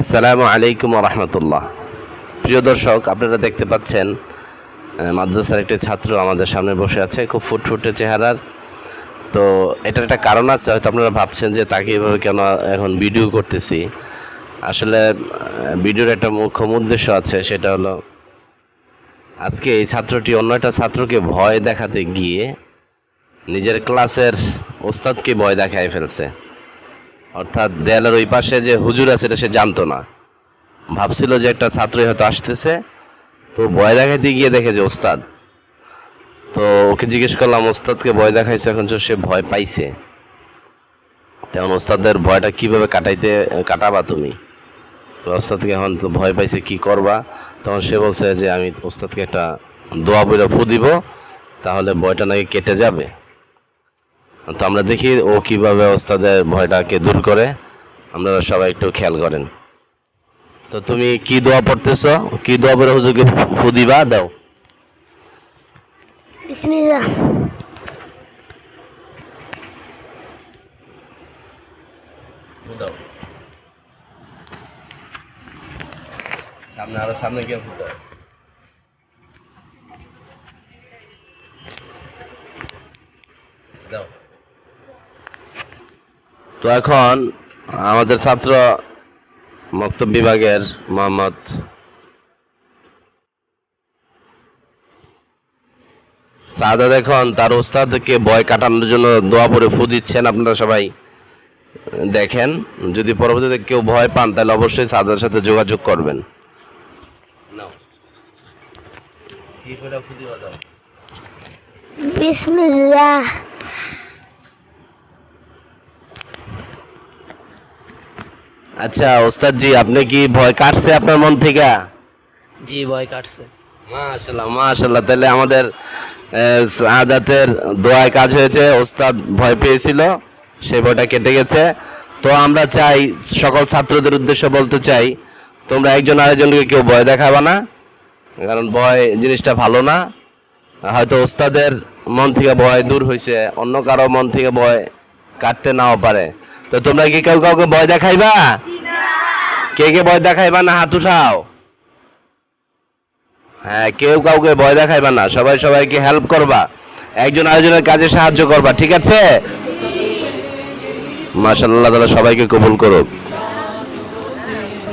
আসসালামু আলাইকুম রহমতুল্লাহ। প্রিয় দর্শক, আপনারা দেখতে পাচ্ছেন মাদ্রাসার একটি ছাত্র আমাদের সামনে বসে আছে, খুব ফুটফুটে চেহারার। তো এটার একটা কারণ আছে, হয়তো আপনারা ভাবছেন যে তাকে এভাবে কেন এখন ভিডিও করতেছি। আসলে ভিডিওর একটা মুখ্য উদ্দেশ্য আছে, সেটা হলো, আজকে এই ছাত্রটি অন্য একটা ছাত্রকে ভয় দেখাতে গিয়ে নিজের ক্লাসের ওস্তাদকে ভয় দেখায় ফেলছে। অর্থাৎ দেয়ালের ওই পাশে যে হুজুর আছে এটা সে জানতো না। ভাবছিল যে একটা ছাত্রই হয়তো আসতেছে, তো ভয় দেখাইতে গিয়ে দেখে যে ওস্তাদ। তো ওকে জিজ্ঞেস করলাম, ওস্তাদকে ভয় দেখাইছে এখন সে ভয় পাইছে? তেমন ওস্তাদের ভয়টা কীভাবে কাটাইতে, কাটাবা তুমি? ওস্তাদকে এখন তো ভয় পাইছে, কি করবা? তখন সে বলছে যে, আমি ওস্তাদকে একটা দোয়া বইরা ফু দিব, তাহলে ভয়টা নাকি কেটে যাবে। তো আমরা দেখি ও কীভাবে ওস্তাদের ভয়টাকে দূর করে। আপনারা সবাই একটু খেয়াল করেন। তো তুমি কি দোয়া পড়তেছ? কি দোয়া পড়ে হুজুরকে ফু দিবা? দাও। বিসমিল্লাহ। দাও। সামনে আরও সামনে গিয়ে দাও। তো এখন আমাদের ছাত্র মক্তব বিভাগের মোহাম্মদ সাদা এখন তার ওস্তাদকে ভয় কাটানোর জন্য দোয়া পড়ে ফু দিচ্ছেন আপনারা সবাই। দেখেন, যদি পরবর্তীতে কেউ ভয় পান, তাহলে অবশ্যই সাদার সাথে যোগাযোগ করবেন। বিসমিল্লাহ। আচ্ছা ওস্তাদ জি আপনি কি ভয় কাটছে আপনার মন থেকে? জি ভয় কাটছে। মাশাল্লাহ মাশাল্লাহ তাহলে আমাদের আদাতের দোয়ায় কাজ হয়েছে ওস্তাদ ভয় পেয়েছিল সে ভয়টা কেটে গেছে। তো আমরা চাই সকল ছাত্রদের উদ্দেশ্যে বলতে চাই তোমরা একজন আরেকজনকে কেউ ভয় দেখাবে না কারণ ভয় জিনিসটা ভালো না। হয়তো ওস্তাদের মন থেকে ভয় দূর হয়েছে অন্য কারও মন থেকে ভয় কাটতে নাও পারে। তো তোমরা কি কেউ কাউকে ভয় দেখাইবা? কে কে ভয় দেখাইবা না হাত উঠাও হ্যাঁ কেউ কাউকে ভয় দেখাইবা না, সবাই সবাইকে হেল্প করবা। একজন আরেকজনের কাজে সাহায্য করবা, ঠিক আছে? মাসাল্লাহ তাহলে সবাইকে কবুল করুক।